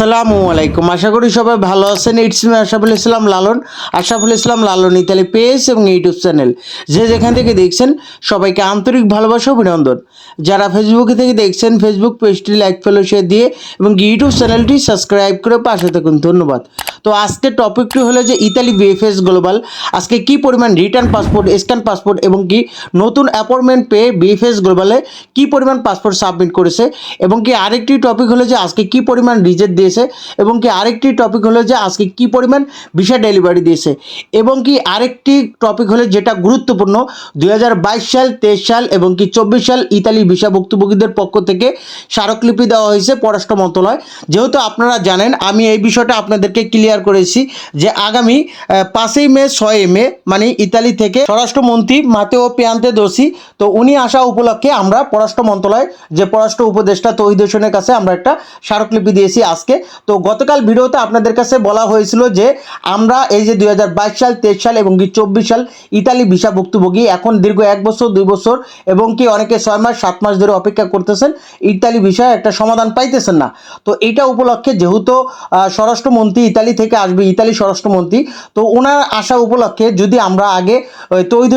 আসসালামু আলাইকুম। আশা করি সবাই ভালো আছেন। It's me Ashaful Islam Lalon. Ashaful Islam Lalon Italy page এবং ইউটিউব চ্যানেল। যে যেখান থেকে দেখছেন, সবাইকে আন্তরিক ভালোবাসা অভিনন্দন। যারা ফেসবুকে থেকে দেখছেন ফেসবুক পেজটি লাইক ফেলো শেয়ার দিয়ে এবং ইউটিউব চ্যানেলটি সাবস্ক্রাইব করে পাশে থাকুন। ধন্যবাদ। তো আজকের টপিকটি হলো যে ইতালি বিএফএস গ্লোবাল আজকে কি পরিমাণ রিটার্ন পাসপোর্ট স্ক্যান পাসপোর্ট এবং কি নতুন অ্যাপয়েন্টমেন্ট পেয়ে বিএফএস গ্লোবালে কি পরিমাণ পাসপোর্ট সাবমিট করেছে এবং কি আরেকটি টপিক হলো যে আজকে কি পরিমাণ রিজেক্ট দিয়েছে এবং কি আরেকটি টপিক হলো যে আজকে কি পরিমাণ ভিসা ডেলিভারি দিয়েছে এবং কি আরেকটি টপিক হলো যেটা গুরুত্বপূর্ণ দু হাজার বাইশ সাল, তেইশ সাল এবং কি চব্বিশ সাল ইতালি ভিসা ভুক্তভোগীদের পক্ষ থেকে স্মারকলিপি দেওয়া হয়েছে পররাষ্ট্র মন্ত্রণালয়। যেহেতু আপনারা জানেন, আমি এই বিষয়টা আপনাদেরকে ক্লিয়ার করেছি যে আগামী পাঁচই মে ছয় মে মানে ইতালি থেকে স্বরাষ্ট্রমন্ত্রী মাতেও পেয়ান্তে দোষী। তো উনি আসা উপলক্ষে আমরা পররাষ্ট্র মন্ত্রণালয়, যে পররাষ্ট্র উপদেষ্টা তহিদ হোসেনের কাছে আমরা একটা স্মারকলিপি দিয়েছি আজকে। তো গতকাল ভিডিওতে আপনাদের কাছে বলা হয়েছিল যে আমরা এই যে দুই হাজার বাইশ সাল, তেইশ সাল এবং কি চব্বিশ সাল ইতালি ভিসা ভুক্তভোগী, এখন দীর্ঘ এক বছর, দুই বছর এবং কি অনেকে ছয় মাস, সাত মাস ধরে অপেক্ষা করতেছেন, ইতালি ভিসায় একটা সমাধান পাইতেছেন না। তো এটা উপলক্ষে যেহেতু স্বরাষ্ট্রমন্ত্রী ইতালি থেকে আসবে ইতালি স্বরাষ্ট্রমন্ত্রী। তো ওনার আসা উপলক্ষে যদি আমরা আগে ওই তৈদ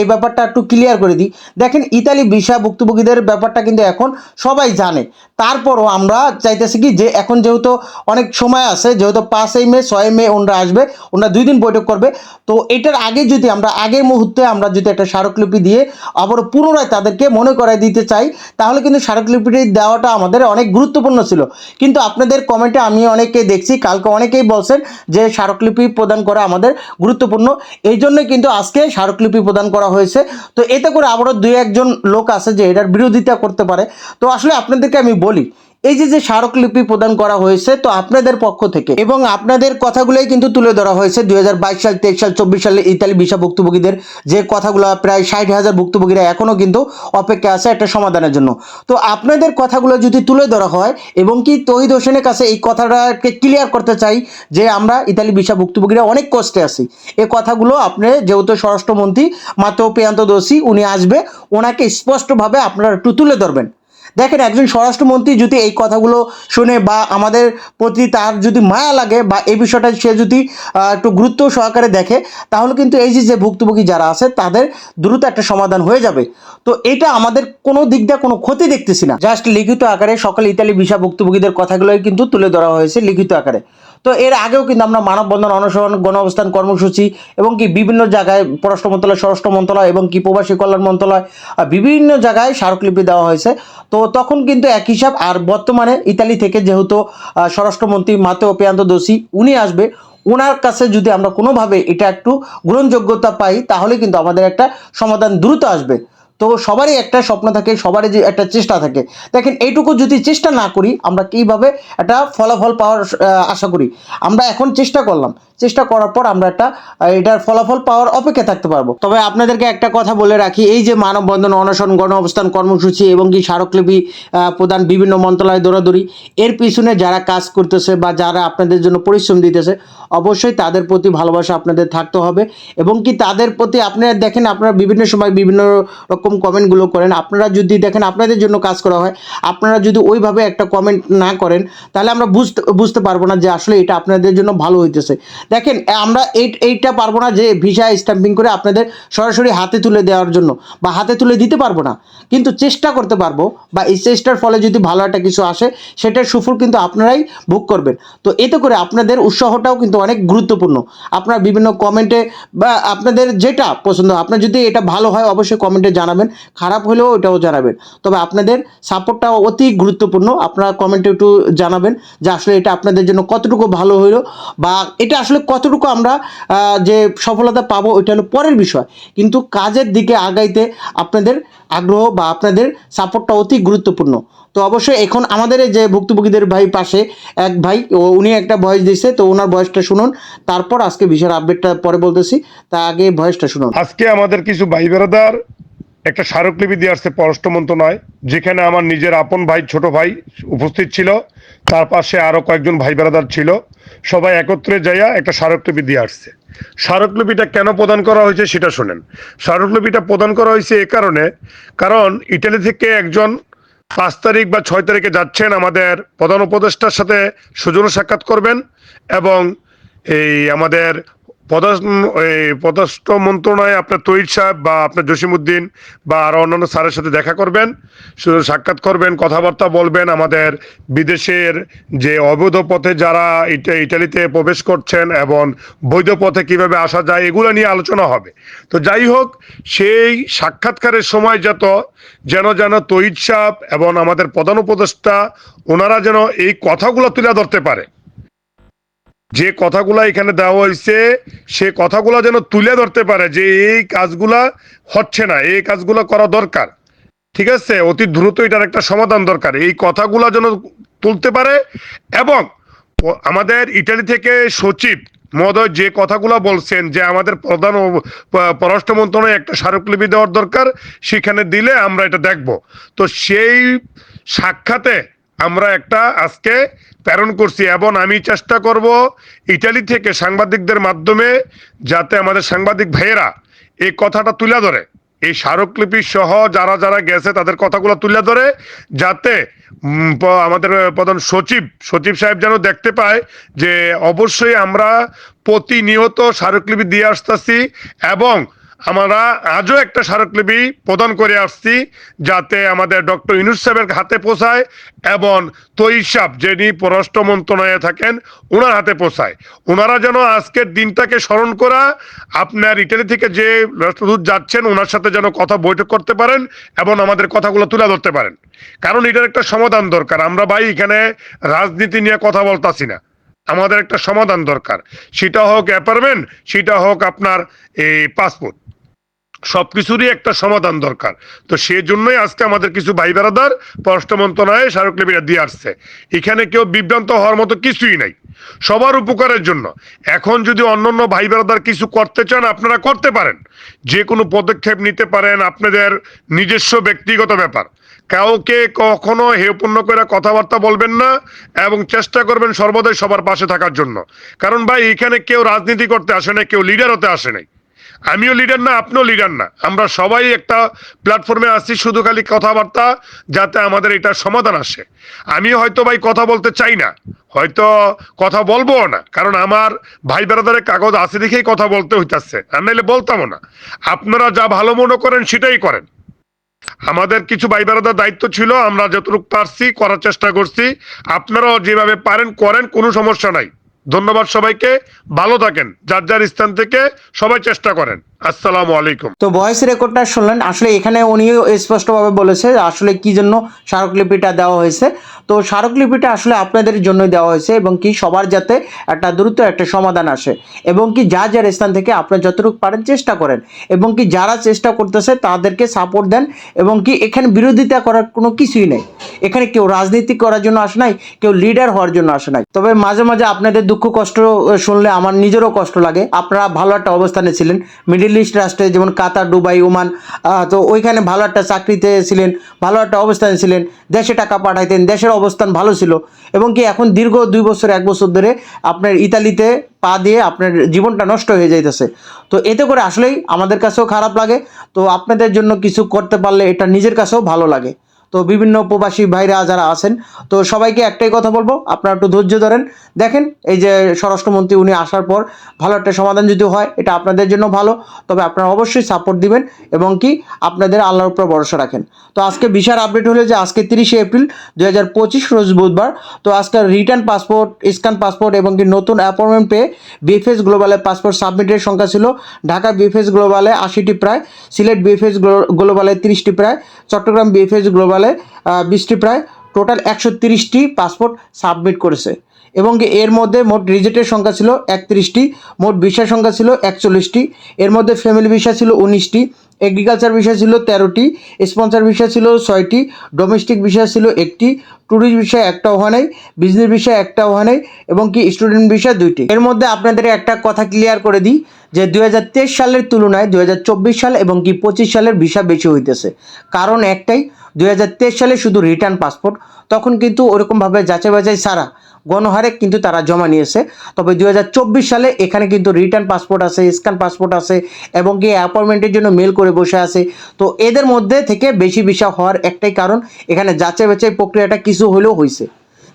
এই ব্যাপারটা একটু ক্লিয়ার করে দিই। দেখেন, ইতালি ভিসা ভুক্তভোগীদের ব্যাপারটা কিন্তু এখন সবাই জানে। তারপরও আমরা চাইতেছি কি যে এখন যেহেতু অনেক সময় আছে, যেহেতু পাঁচই মে ছয় মে ওনারা আসবে, ওনারা দুই দিন বৈঠক করবে। তো এটার আগে যদি আমরা, আগের মুহূর্তে আমরা যদি একটা স্মারকলিপি দিয়ে আবার পুনরায় তাদেরকে মনে করাই দিতে চাই, তাহলে কিন্তু স্মারকলিপিটি দেওয়াটা আমাদের অনেক গুরুত্বপূর্ণ ছিল। কিন্তু আপনাদের কমেন্টে আমি অনেকেই দেখছি, কালকে অনেকেই বলছেন যে স্মারকলিপি প্রদান করা আমাদের গুরুত্বপূর্ণ। এই জন্যই কিন্তু আজকে স্মারকলিপি প্রদান করা হয়েছে। তো এতে করে আবারও দুই একজন লোক আছে যে এটার বিরোধিতা করতে পারে। তো আসলে আপনাদেরকে আমি বলি এই যে যে স্মারকলিপি প্রদান করা হয়েছে, তো আপনাদের পক্ষ থেকে এবং আপনাদের কথাগুলোই কিন্তু তুলে ধরা হয়েছে দুই হাজার বাইশ সাল, তেইশ সাল, চব্বিশ সালে ইতালি ভিসা ভুক্তভোগীদের। যে কথাগুলো প্রায় ষাট হাজার ভুক্তভোগীরা এখনও কিন্তু অপেক্ষা আছে একটা সমাধানের জন্য। তো আপনাদের কথাগুলো যদি তুলে ধরা হয় এবং কি তহিদ হোসেনের কাছে এই কথাটাকে ক্লিয়ার করতে চাই যে, আমরা ইতালি ভিসা ভুক্তভোগীরা অনেক কষ্টে আছি। এ কথাগুলো আপনি যেহেতু স্বরাষ্ট্রমন্ত্রী মাতো পেয়ান্ত দোষী, উনি আসবে, ওনাকে স্পষ্টভাবে আপনারা একটু তুলে ধরবেন। দেখেন একজন স্বরাষ্ট্রমন্ত্রী যদি এই কথাগুলো শুনে বা আমাদের প্রতি তার যদি মায়া লাগে বা এই বিষয়টা সে যদি একটু গুরুত্ব সহকারে দেখে, তাহলে কিন্তু এই যে যে ভুক্তভোগী যারা আছে, তাদের দ্রুত একটা সমাধান হয়ে যাবে। তো এটা আমাদের কোনো দিক দিয়ে কোনো ক্ষতি দেখতেছি না। জাস্ট লিখিত আকারে সকল ইতালি ভিসা ভুক্তভোগীদের কথাগুলোই কিন্তু তুলে ধরা হয়েছে লিখিত আকারে। তো এর আগেও কিন্তু আমরা মানববন্ধন, অনশন গণ অবস্থান কর্মসূচি এবং কি বিভিন্ন জায়গায় পররাষ্ট্র মন্ত্রণালয়, স্বরাষ্ট্র মন্ত্রণালয় এবং কি প্রবাসী কল্যাণ মন্ত্রণালয় বিভিন্ন জায়গায় স্মারকলিপি দেওয়া হয়েছে। তো তখন কিন্তু এক হিসাব, আর বর্তমানে ইতালি থেকে যেহেতু স্বরাষ্ট্রমন্ত্রী মাতেও পেয়ান্ত দোষী, উনি আসবে। ওনার কাছে যদি আমরা কোনোভাবে এটা একটু গ্রহণযোগ্যতা পাই, তাহলে কিন্তু আমাদের একটা সমাধান দ্রুত আসবে। তো সবারই একটা স্বপ্ন থাকে, সবারই যে একটা চেষ্টা থাকে। দেখেন, এইটুকু যদি চেষ্টা না করি, আমরা কীভাবে একটা ফলাফল পাওয়ার আশা করি? আমরা এখন চেষ্টা করলাম। চেষ্টা করার পর আমরা একটা এটার ফলাফল পাওয়ার অপেক্ষা থাকতে পারব। তবে আপনাদেরকে একটা কথা বলে রাখি, এই যে মানববন্ধন, অনশন, গণ অবস্থান কর্মসূচি এবং কি স্মারকলিপি প্রদান বিভিন্ন মন্ত্রণালয় দৌড়াদৌড়ি এর পিছনে যারা কাজ করতেছে বা যারা আপনাদের জন্য পরিশ্রম দিতেছে, অবশ্যই তাদের প্রতি ভালোবাসা আপনাদের থাকতে হবে এবং কি তাদের প্রতি আপনারা দেখেন, আপনারা বিভিন্ন সময় বিভিন্ন রকম কমেন্টগুলো করেন, আপনারা যদি দেখেন আপনাদের জন্য কাজ করা হয়, আপনারা যদি ওইভাবে একটা কমেন্ট না করেন, তাহলে আমরা বুঝতে বুঝতে পারব না যে আসলে এটা আপনাদের জন্য ভালো হইতেছে। দেখেন আমরা এই, এইটা পারব না যে ভিসা স্ট্যাম্পিং করে আপনাদের সরাসরি হাতে তুলে দেওয়ার জন্য, বা হাতে তুলে দিতে পারব না। কিন্তু চেষ্টা করতে পারব, বা এই চেষ্টার ফলে যদি ভালো একটা কিছু আসে, সেটার সুফল কিন্তু আপনারাই ভোগ করবেন। তো এতে করে আপনাদের উৎসাহটাও কিন্তু অনেক গুরুত্বপূর্ণ। আপনারা বিভিন্ন কমেন্টে বা আপনাদের যেটা পছন্দ, আপনার যদি এটা ভালো হয়, অবশ্যই কমেন্টে জানাবেন। খারাপ হলেও এটাও জানাবেন। তবে আপনাদের সাপোর্টটাও অতি গুরুত্বপূর্ণ, আপনারা কমেন্টে একটু জানাবেন যে আসলে এটা আপনাদের জন্য কতটুকু ভালো হলো বা এটা আসলে কতটুকু আমরা যে সফলতা পাবো ওইটা হলো পরের বিষয়। কিন্তু কাজের দিকে আগাইতে আপনাদের আগ্রহ বা আপনাদের সাপোর্টটা অতি গুরুত্বপূর্ণ। তো অবশ্যই এখন আমাদের যে ভুক্তভোগীদের ভাই পাশে এক ভাই, ও উনি একটা ভয়েস দিচ্ছে তো ওনার ভয়েসটা শুনুন। তারপর আজকে বিষয়ের আপডেটটা পরে বলতেছি, তা আগে ভয়েসটা শুনুন। আজকে আমাদের কিছু ভাই বেড়াদার একটা স্মারকলিপি দিয়ে আসছে পররাষ্ট্র মন্ত্রণালয় যেখানে আমার নিজের আপন ভাই, ছোট ভাই উপস্থিত ছিল। তার পাশে আরও কয়েকজন ভাই বেড়াদার ছিল। সবাই একত্রে যাইয়া একটা স্মারকলিপি দিয়ে আসছে। স্মারকলিপিটা কেন প্রদান করা হয়েছে সেটা শোনেন। স্মারকলিপিটা প্রদান করা হয়েছে এ কারণে, কারণ ইটালি থেকে একজন পাঁচ তারিখ বা ছয় তারিখে যাচ্ছেন আমাদের প্রধান উপদেষ্টার সাথে সুজন সাক্ষাৎ করবেন এবং এই আমাদের পররাষ্ট্র মন্ত্রণালয়ে আপনার তৈর সাহেব বা আপনার জসিমুদ্দিন বা আরও অন্যান্য স্যারের সাথে দেখা করবেন শুধু সাক্ষাৎ করবেন, কথাবার্তা বলবেন আমাদের বিদেশের যে অবৈধ পথে যারা ইটালিতে প্রবেশ করছেন এবং বৈধ পথে কীভাবে আসা যায়, এগুলো নিয়ে আলোচনা হবে। তো যাই হোক, সেই সাক্ষাৎকারের সময় যত যেন যেন তৈর সাহেব এবং আমাদের প্রধান উপদেষ্টা, ওনারা যেন এই কথাগুলো তুলে ধরতে পারে। যে কথাগুলো এখানে দেওয়া হয়েছে সে কথাগুলো যেন তুলে ধরতে পারে যে এই কাজগুলা হচ্ছে না, এই কাজগুলো করা দরকার। ঠিক আছে? অতি দ্রুত এটার একটা সমাধান দরকার। এই কথাগুলো যেন তুলতে পারে এবং আমাদের ইটালি থেকে সচিব মহোদয় যে কথাগুলো বলছেন, যে আমাদের প্রধান পররাষ্ট্র মন্ত্রণালয়ে একটা স্মারকলিপি দেওয়ার দরকার, সেখানে দিলে আমরা এটা দেখব। তো সেই সাক্ষাতে আমরা একটা আজকে প্রেরণ করছি এবং আমি চেষ্টা করব ইটালি থেকে সাংবাদিকদের মাধ্যমে যাতে আমাদের সাংবাদিক ভাইয়েরা এই কথাটা তুলে ধরে। এই স্মারকলিপি সহ যারা যারা গেছে তাদের কথাগুলো তুলে ধরে যাতে আমাদের প্রধান সচিব সচিব সাহেব যেন দেখতে পায় যে অবশ্যই আমরা প্রতিনিয়ত স্মারকলিপি দিয়ে আসতেছি এবং আমরা আজও একটা স্মারকলিপি প্রদান করে আসছি যাতে আমাদের ডক্টর ইনুস সাহেবের হাতে পৌঁছায় এবং তৈর যিনি পররাষ্ট্র মন্ত্রণালয়ে থাকেন ওনার হাতে পৌঁছায়। ওনারা যেন আজকের দিনটাকে স্মরণ করা, আপনার ইটালি থেকে যে রাষ্ট্রদূত যাচ্ছেন ওনার সাথে যেন কথা বৈঠক করতে পারেন এবং আমাদের কথাগুলো তুলে ধরতে পারেন। কারণ এটার একটা সমাধান দরকার। আমরা ভাই এখানে রাজনীতি নিয়ে কথা বলতাছি না। আমাদের একটা সমাধান দরকার। সেটা হোক অ্যাপার্টমেন্ট, সেটা হোক আপনার এই পাসপোর্ট। সবকিছুরই একটা সমাধান দরকার। তো সেজন্যই আজকে আমাদের কিছু ভাই বেড়াদার পররাষ্ট্র মন্ত্রণালয়ে স্মারকলিপিটা দিয়ে আসছে। এখানে কেউ বিভ্রান্ত হওয়ার মতো কিছুই নাই। সবার উপকারের জন্য। এখন যদি অন্যান্য ভাই বেড়াদার কিছু করতে চান, আপনারা করতে পারেন। যে কোনো পদক্ষেপ নিতে পারেন, আপনাদের নিজস্ব ব্যক্তিগত ব্যাপার। কাউকে কখনো হেয়পূর্ণ করে কথাবার্তা বলবেন না এবং চেষ্টা করবেন সর্বদাই সবার পাশে থাকার জন্য। কারণ ভাই, এখানে কেউ রাজনীতি করতে আসে নাই, কেউ লিডার হতে আসে নাই। আমিও লিডার না, আপনিও লিডার না। আমরা সবাই একটা প্ল্যাটফর্মে আসছি শুধু খালি কথাবার্তা, যাতে আমাদের এটার সমাধান আসে। আমি হয়তো ভাই কথা বলতে চাই না। হয়তো কথা বলব না, কারণ আমার ভাই বেড়াদারের কাগজ আছে দেখেই কথা বলতে হইতাছে, আর নাইলে বলতামও না। আপনারা যা ভালো মনে করেন, সেটাই করেন। আমাদের কিছু ভাই বেড়াদার দায়িত্ব ছিল, আমরা যতটুকু পারছি, করার চেষ্টা করছি। আপনারাও যেভাবে পারেন, করেন, কোনো সমস্যা নাই। ধন্যবাদ সবাইকে, ভালো থাকেন, যার যার স্থান থেকে সবাই চেষ্টা করেন। আসসালাম আলাইকুম। তো ভয়েস রেকর্ডটা শুনলেন, আসলে এখানে উনিও স্পষ্টভাবে বলেছে আসলে কি জন্য স্মারকলিপিটা দেওয়া হয়েছে। তো স্মারকলিপিটা আসলে আপনাদের জন্যই দেওয়া হয়েছে এবং কি সবার যাতে একটা দ্রুত একটা সমাধান আসে এবং কি যা যার স্থান থেকে আপনার যতটুকু পারেন চেষ্টা করেন এবং কি যারা চেষ্টা করতেছে তাদেরকে সাপোর্ট দেন এবং কি এখানে বিরোধিতা করার কোনো কিছুই নেই। এখানে কেউ রাজনীতি করার জন্য আসে নাই, কেউ লিডার হওয়ার জন্য আসে নাই। তবে মাঝে মাঝে আপনাদের দুঃখ কষ্ট শুনলে আমার নিজেরও কষ্ট লাগে। আপনারা ভালো একটা অবস্থানে ছিলেন। মিডিল ইস্ট রাষ্ট্রে যেমন কাতার, দুবাই, ওমান তো ওইখানে ভালো একটা চাকরিতে ছিলেন, ভালো একটা অবস্থানে ছিলেন। দেশে টাকা পাঠাইতেন, দেশের অবস্থান ভালো ছিল এবং কি এখন দীর্ঘ দুই বছর, এক বছর ধরে আপনার ইতালিতে পা দিয়ে আপনার জীবনটা নষ্ট হয়ে যাইতেছে। তো এতে করে আসলেই আমাদের কাছেও খারাপ লাগে। তো আপনাদের জন্য কিছু করতে পারলে এটা নিজের কাছেও ভালো লাগে। তো বিভিন্ন প্রবাসী ভাইরা যারা আছেন, তো সবাইকে একটাই কথা বলব, আপনারা একটু ধৈর্য ধরেন। দেখেন, এই যে স্বরাষ্ট্রমন্ত্রী উনি আসার পর ভালো একটা সমাধান যদি হয়, এটা আপনাদের জন্য ভালো, তবে আপনারা অবশ্যই সাপোর্ট দিবেন এবং কি আপনাদের আল্লাহর উপর ভরসা রাখেন। তো আজকে বিশাল আপডেট হলো যে আজকে তিরিশে এপ্রিল দু হাজার পঁচিশ রোজ বুধবার, তো আজকে রিটার্ন পাসপোর্ট স্ক্যান পাসপোর্ট এবং কি নতুন অ্যাপয়েন্টমেন্ট পেয়ে বিএফএস গ্লোবালে পাসপোর্ট সাবমিটের সংখ্যা ছিল ঢাকা বিএফএস গ্লোবালে আশিটি প্রায়, সিলেট বিএফএস গ্লোবালে তিরিশটি প্রায়, চট্টগ্রাম বিএফএস গ্লোবালে বিশটি প্রায় টোটাল একশো তিরিশটি পাসপোর্ট সাবমিট করেছে। এবং এর মধ্যে মোট রিজেক্টের সংখ্যা ছিল একত্রিশটি, মোট ভিসার সংখ্যা ছিল একচল্লিশটি, এর মধ্যে ফ্যামিলি ভিসা ছিল উনিশটি এগ্রিকালচার ভিসা ছিল তেরোটি স্পন্সর ভিসা ছিল ছয়টি ডোমেস্টিক ভিসা ছিল একটি ট্যুরিস্ট ভিসা একটাও হয় নাই বিজনেস ভিসা একটাও হয় নাই, এবং কি স্টুডেন্ট ভিসা দুইটি। এর মধ্যে আপনাদের একটা কথা ক্লিয়ার করে দিই, যে দুই হাজার তেইশ সালের তুলনায় দুই হাজার চব্বিশ সাল এবং কি পঁচিশ সালের ভিসা বেশি হইতেছে। কারণ একটাই, দুই হাজার তেইশ সালে শুধু রিটার্ন পাসপোর্ট তখন কিন্তু ওরকমভাবে যাচাই বাছাই ছাড়া গণহারে কিন্তু তারা জমা নিয়েছে। তবে দু হাজার চব্বিশ সালে এখানে কিন্তু রিটার্ন পাসপোর্ট আছে স্ক্যান পাসপোর্ট আছে এবং কি অ্যাপয়েন্টমেন্টের জন্য মেল করে বসে আছে। তো এদের মধ্যে থেকে বেশি ভিসা হওয়ার একটাই কারণ, এখানে যাচাই বাছাই প্রক্রিয়াটা কিছু হলেও হয়েছে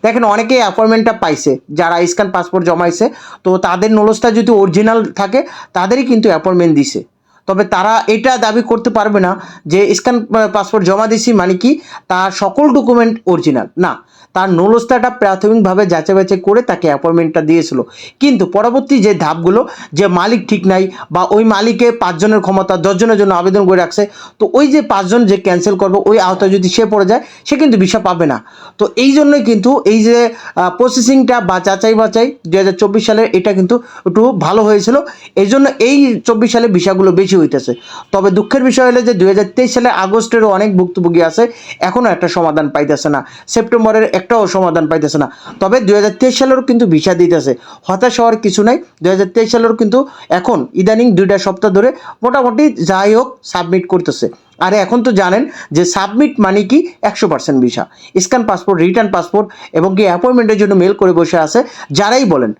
দেখেন অনেকেই অ্যাপয়েন্টমেন্টটা পাইছে, যারা স্ক্যান পাসপোর্ট জমাইছে, তো তাদের নলসটা যদি অরিজিনাল থাকে, তাদেরই কিন্তু অ্যাপয়েন্টমেন্ট দিছে। তবে তারা এটা দাবি করতে পারবে না যে স্ক্যান পাসপোর্ট জমা দিছি মানে কি, তার সকল ডকুমেন্ট অরিজিনাল না তার নলস্তাটা প্রাথমিকভাবে যাচাই বাছাই করে তাকে অ্যাপয়েন্টমেন্টটা দিয়েছিল। কিন্তু পরবর্তী যে ধাপগুলো, যে মালিক ঠিক নাই বা ওই মালিকে পাঁচজনের ক্ষমতা, দশজনের জন্য আবেদন করে রাখছে, তো ওই যে পাঁচজন যে ক্যান্সেল করবে, ওই আওতায় যদি সে পড়ে যায়, সে কিন্তু ভিসা পাবে না। তো এই জন্যই কিন্তু এই যে প্রসেসিংটা বা যাচাই বাছাই দু হাজার চব্বিশ সালে এটা কিন্তু একটু ভালো হয়েছিল। এই জন্য এই চব্বিশ সালে ভিসাগুলো বেশি হইতেছে। তবে দুঃখের বিষয় হলো যে দু হাজার তেইশ সালে আগস্টেরও অনেক ভুক্তভোগী আছে এখনও একটা সমাধান পাইতেছে না। সেপ্টেম্বরের একটাও সমাধান পাইতেছে না। তবে দু হাজার তেইশ সালেরও কিন্তু ভিসা দিতেছে। হতাশ হওয়ার কিছু নাই। দু হাজার তেইশ সালেরও কিন্তু এখন ইদানিং দুইটা সপ্তাহ ধরে মোটামুটি যাই হোক সাবমিট করতেছে। আর এখন তো জানেন যে সাবমিট মানে কি? একশো percent visa. Scan passport, return passport এবং কি অ্যাপয়েন্টমেন্টের জন্য মেল করে বসে আছে। যারাই বলেন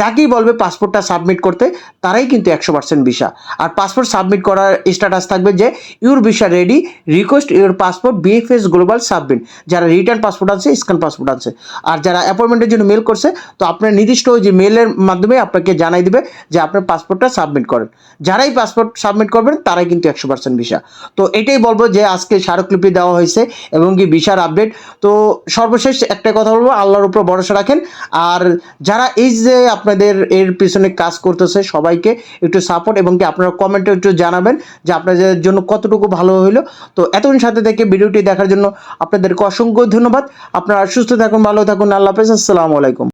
যাকেই বলবে পাসপোর্টটা সাবমিট করতে, তারাই কিন্তু একশো পার্সেন্ট ভিসা আর পাসপোর্ট সাবমিট করার স্ট্যাটাস থাকবে যে your visa ready request your passport BFS global submit যারা রিটার্ন পাসপোর্ট আছে স্ক্যান পাসপোর্ট আছে আর যারা অ্যাপয়েন্টমেন্টের জন্য মেল করছে, তো আপনার নির্দিষ্ট ওই যে মেলের মাধ্যমে আপনাকে জানাই দিবে যে আপনার পাসপোর্টটা সাবমিট করেন। যারাই পাসপোর্ট সাবমিট করবেন, তারাই কিন্তু একশো পার্সেন্ট ভিসা তো এটাই বলব যে, আজকে স্মারকলিপি দেওয়া হয়েছে এবং কি ভিসার আপডেট তো সর্বশেষ একটা কথা বলব, আল্লাহর উপর ভরসা রাখেন। আর যারা এই যে আপনাদের এর পিছনে কাজ করতেছে সবাইকে একটু সাপোর্ট এবং কি আপনারা কমেন্টে একটু জানাবেন যে আপনাদের জন্য কতটুকু ভালো হইল। তো এতক্ষণ সাথে থেকে ভিডিওটি দেখার জন্য আপনাদেরকে অসংখ্য ধন্যবাদ। আপনারা সুস্থ থাকুন, ভালো থাকুন, আল্লাহ হাফেজ, আসসালামু আলাইকুম।